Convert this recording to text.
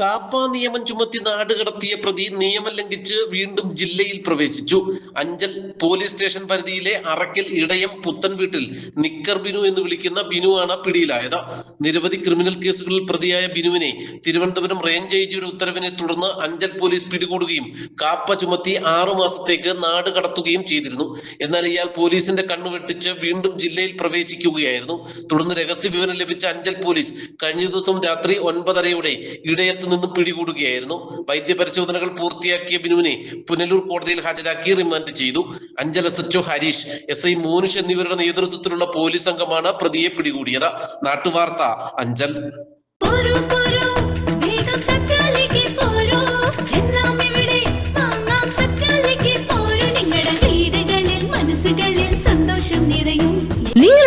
കാപ്പ നിയമം ചുമത്തി നാട് കടത്തിയ പ്രതി നിയമം ലംഘിച്ച് വീണ്ടും ജില്ലയിൽ പ്രവേശിച്ചു. അഞ്ചൽ പോലീസ് സ്റ്റേഷൻ പരിധിയിലെ അറക്കൽ ഇടയം പുത്തൻ വീട്ടിൽ നിക്കർ ബിനു എന്ന് വിളിക്കുന്ന ബിനുവാണ് പിടിയിലായത്. നിരവധി ക്രിമിനൽ കേസുകളിൽ പ്രതിയായ ബിനുവിനെ തിരുവനന്തപുരം റേഞ്ച് ഐ ജിയുടെ ഉത്തരവിനെ തുടർന്ന് അഞ്ചൽ പോലീസ് പിടികൂടുകയും കാപ്പ ചുമത്തി ആറു മാസത്തേക്ക് നാട് കടത്തുകയും ചെയ്തിരുന്നു. എന്നാൽ ഇയാൾ പോലീസിന്റെ കണ്ണു വെട്ടിച്ച് വീണ്ടും ജില്ലയിൽ പ്രവേശിക്കുകയായിരുന്നു. തുടർന്ന് രഹസ്യ വിവരം ലഭിച്ച അഞ്ചൽ പോലീസ് കഴിഞ്ഞ ദിവസം രാത്രി ഒൻപതരയോടെ ഇടയത്ത് നിന്ന് പിടികൂടുകയായിരുന്നു. വൈദ്യപരിശോധനകൾ പൂർത്തിയാക്കിയ ബിനുവിനെ പുനലൂർ കോടതിയിൽ ഹാജരാക്കി റിമാൻഡ് ചെയ്തു. അഞ്ചൽ സച്ചു ഹരീഷ് എസ് ഐ മോനുഷ് എന്നിവരുടെ നേതൃത്വത്തിലുള്ള പോലീസ് സംഘമാണ് പ്രതിയെ പിടികൂടിയത്. നാട്ടുവാർത്ത അഞ്ചൽ. സന്തോഷം നിറയും.